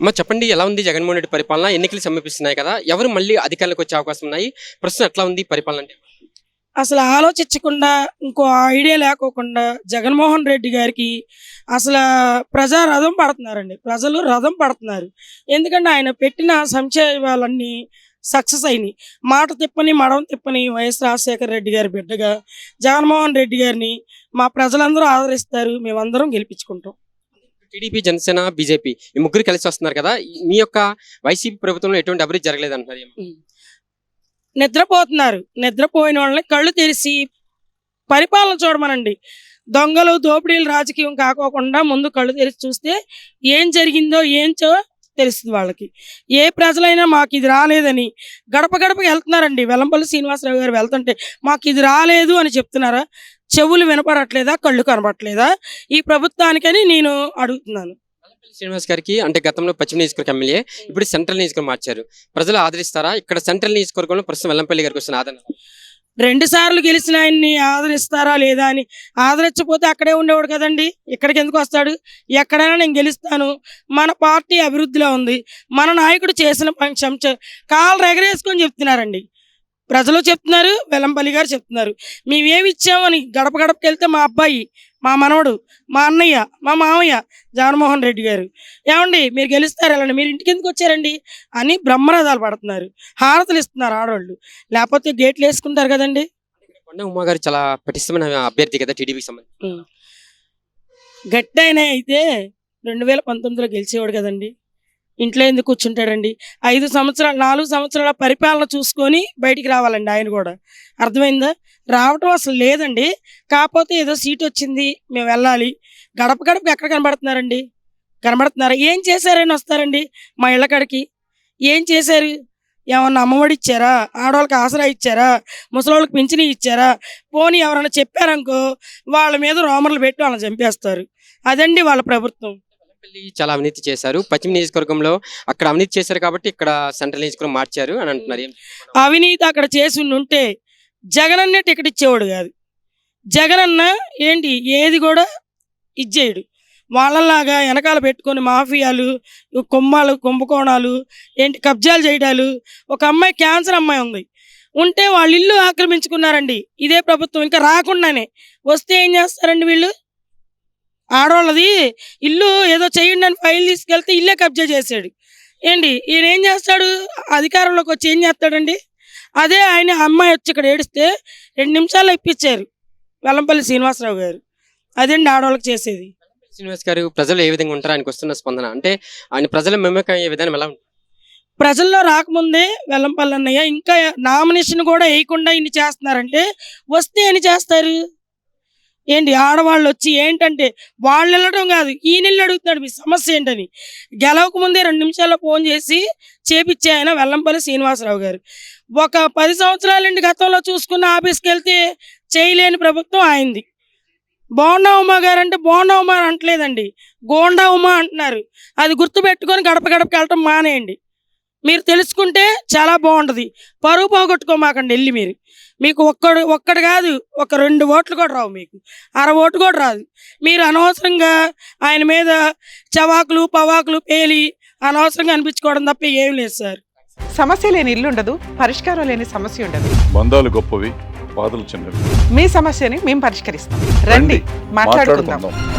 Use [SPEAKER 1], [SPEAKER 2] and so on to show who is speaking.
[SPEAKER 1] అమ్మ చెప్పండి ఎలా ఉంది జగన్మోహన్ రెడ్డి పరిపాలన? ఎన్నికలు సమీపిస్తున్నాయి కదా ఎవరు మళ్ళీ అధికారులకు వచ్చే అవకాశం ఉన్నాయి? ప్రస్తుతం ఎట్లా ఉంది పరిపాలన అంటే?
[SPEAKER 2] అసలు ఆలోచించకుండా ఇంకో ఐడియా లేకోకుండా జగన్మోహన్ రెడ్డి గారికి అసలు ప్రజా రథం పడుతున్నారండి. ప్రజలు రథం పడుతున్నారు. ఎందుకంటే ఆయన పెట్టిన సంక్షేమాలన్నీ సక్సెస్ అయినాయి. మాట తిప్పని మడం తిప్పని వైఎస్ రాజశేఖర రెడ్డి గారి బిడ్డగా జగన్మోహన్ రెడ్డి గారిని మా ప్రజలందరూ ఆదరిస్తారు. మేమందరం గెలిపించుకుంటాం.
[SPEAKER 1] టీడీపీ జనసేన బీజేపీ ఈ ముగ్గురు కలిసి వస్తున్నారు కదా. ఈ- మీ యొక్క వైసీపీ ప్రభుత్వంలో ఎటువంటి అభివృద్ధి జరగలేదు అంటున్నారు
[SPEAKER 2] నిద్రపోతున్నారు. నిద్రపోయిన వాళ్ళని కళ్ళు తెరిచి పరిపాలన చూడమనండి. దొంగలు దోపిడీలు రాజకీయం కాకోకుండా ముందు కళ్ళు తెరిచి చూస్తే ఏం జరిగిందో ఏంచో తెలుస్తుంది వాళ్ళకి. ఏ ప్రజలైనా మాకు ఇది రాలేదని గడప గడపకి వెళ్తున్నారండి. వెల్లంపల్లి శ్రీనివాసరావు గారు వెళ్తుంటే మాకు ఇది రాలేదు అని చెప్తున్నారా? చెవులు వినపడట్లేదా? కళ్ళు కనపడట్లేదా ఈ ప్రభుత్వానికని నేను అడుగుతున్నాను.
[SPEAKER 1] శ్రీనివాస్ గారికి అంటే గతంలో పశ్చిమ నియోజకవర్గం ఎమ్మెల్యే ఇప్పుడు సెంట్రల్ నియోజకవర్గం మార్చారు. ప్రజలు ఆదరిస్తారా? ఇక్కడ సెంట్రల్ నియోజకవర్గంలో ప్రస్తుతం వెల్లంపల్లి గారికి వస్తున్న ఆదరణ.
[SPEAKER 2] రెండు సార్లు గెలిచిన ఆయన్ని ఆదరిస్తారా లేదా అని ఆదరించకపోతే అక్కడే ఉండేవాడు కదండి. ఇక్కడికి ఎందుకు వస్తాడు? ఎక్కడైనా నేను గెలుస్తాను. మన పార్టీ అభివృద్ధిలో ఉంది. మన నాయకుడు చేసిన కాళ్ళు ఎగరేసుకొని చెప్తున్నారండి. ప్రజలు చెప్తున్నారు వెల్లంపల్లి గారు చెప్తున్నారు. మేమేమి ఇచ్చామని గడప గడపకి వెళ్తే మా అబ్బాయి మా మనవడు మా అన్నయ్య మా మామయ్య జగన్మోహన్ రెడ్డి గారు. ఏమండి మీరు గెలుస్తారు వెళ్ళండి మీరు ఇంటికి ఎందుకు వచ్చారండి? అని బ్రహ్మరథాలు పడుతున్నారు. హారతలు ఇస్తున్నారు ఆడవాళ్ళు. లేకపోతే గేట్లు వేసుకుంటారు కదండి.
[SPEAKER 1] కొండ ఉమా గారు చాలా పటిష్టమైన అభ్యర్థి కదా టీడీపీకి సంబంధించి.
[SPEAKER 2] గట్టైన అయితే రెండు వేల పంతొమ్మిదిలో గెలిచేవాడు కదండి. ఇంట్లో ఎందుకు కూర్చుంటాడండి? ఐదు సంవత్సరాలు నాలుగు సంవత్సరాల పరిపాలన చూసుకొని బయటికి రావాలండి ఆయన కూడా. అర్థమైందా? రావటం అసలు లేదండి. కాకపోతే ఏదో సీట్ వచ్చింది మేము వెళ్ళాలి. గడప గడప ఎక్కడ కనబడుతున్నారండి? కనబడుతున్నారా? ఏం చేశారని వస్తారండి మా ఇళ్ళకాడికి ఏం చేశారు? ఏమన్నా అమ్మఒడి ఇచ్చారా? ఆడవాళ్ళకి ఆసరా ఇచ్చారా? ముసలోళ్ళకి పింఛని ఇచ్చారా? పోనీ ఎవరైనా చెప్పారనుకో వాళ్ళ మీద రోమర్లు పెట్టి వాళ్ళని చంపేస్తారు. అదండి వాళ్ళ ప్రభుత్వం.
[SPEAKER 1] పెళ్ళి చాలా అవినీతి చేశారు. పశ్చిమ నియోజకవర్గంలో అక్కడ అవినీతి చేశారు కాబట్టి ఇక్కడ సెంట్రల్ నియోజకవర్గం మార్చారు అని అంటున్నారు.
[SPEAKER 2] అవినీతి అక్కడ చేసి ఉంటే జగన్ అన్నట్టు టికెట్ ఇచ్చేవాడు కాదు. జగన్ అన్న ఏంటి? ఏది కూడా ఇచ్చేయడు. వాళ్ళలాగా వెనకాల పెట్టుకొని మాఫియాలు కొమ్మాలు కుంభకోణాలు ఏంటి కబ్జాలు చేయడాలు ఒక అమ్మాయి క్యాన్సర్ అమ్మాయి ఉంది. ఉంటే వాళ్ళ ఇల్లు ఆక్రమించుకున్నారండి. ఇదే ప్రభుత్వం. ఇంకా రాకుండానే వస్తే ఏం చేస్తారండి వీళ్ళు? ఆడవాళ్ళది ఇల్లు ఏదో చేయండి అని ఫైల్ తీసుకెళ్తే ఇల్లే కబ్జా చేశాడు. ఏంటి? ఈయన ఏం చేస్తాడు? అధికారంలోకి వచ్చి ఏం చేస్తాడండి? అదే ఆయన అమ్మాయి వచ్చి ఇక్కడ ఏడిస్తే రెండు నిమిషాల్లో ఇప్పించారు వెల్లంపల్లి శ్రీనివాసరావు గారు. అదండి ఆడవాళ్ళకి చేసేది?
[SPEAKER 1] శ్రీనివాస్ గారు ప్రజలు ఏ విధంగా ఉంటారు? ఆయనకు వస్తున్న స్పందన. అంటే ఆయన ప్రజల మెమ్మకం అయ్యే విధానం ఎలా ఉంటుంది?
[SPEAKER 2] ప్రజల్లో రాకముందే వెల్లంపల్లి అన్నయ్య ఇంకా నామినేషన్ కూడా వేయకుండా ఇన్ని చేస్తున్నారంటే వస్తే అని చేస్తారు? ఏంటి ఆడవాళ్ళు వచ్చి ఏంటంటే వాళ్ళు వెళ్ళడం కాదు ఈయన వెళ్ళి అడుగుతున్నాడు మీ సమస్య ఏంటని. గెలవక ముందే రెండు నిమిషాల్లో ఫోన్ చేసి చేపిచ్చే ఆయన వెల్లంపల్లి శ్రీనివాసరావు గారు. ఒక పది సంవత్సరాలండి గతంలో చూసుకున్న ఆఫీస్కి వెళ్తే చేయలేని ప్రభుత్వం ఆయనది. బోండా ఉమా గారు అంటే బోండా ఉమా అంటలేదండి గోండా ఉమా అంటున్నారు. అది గుర్తుపెట్టుకొని గడప గడపకి వెళ్ళటం మానేయండి. మీరు తెలుసుకుంటే చాలా బాగుంటుంది. పరువు పోగొట్టుకోమాకండి వెళ్ళి మీరు. మీకు ఒక్కడు ఒక్కడు కాదు ఒక రెండు ఓట్లు కూడా రావు మీకు. అర ఓటు కూడా రాదు. మీరు అనవసరంగా ఆయన మీద చవాకులు పవాకులు పేలి అనవసరంగా అనిపించుకోవడం తప్ప ఏం లేదు సార్.
[SPEAKER 3] సమస్య లేని ఇల్లు ఉండదు పరిష్కారం లేని సమస్య ఉండదు.
[SPEAKER 4] బంధాలు గొప్పవి బాధలు చిన్నవి.
[SPEAKER 3] మీ సమస్యని మేము పరిష్కరిస్తాం. రండి మాట్లాడుకుందాం.
[SPEAKER 4] మాట్లాడుకుందాం.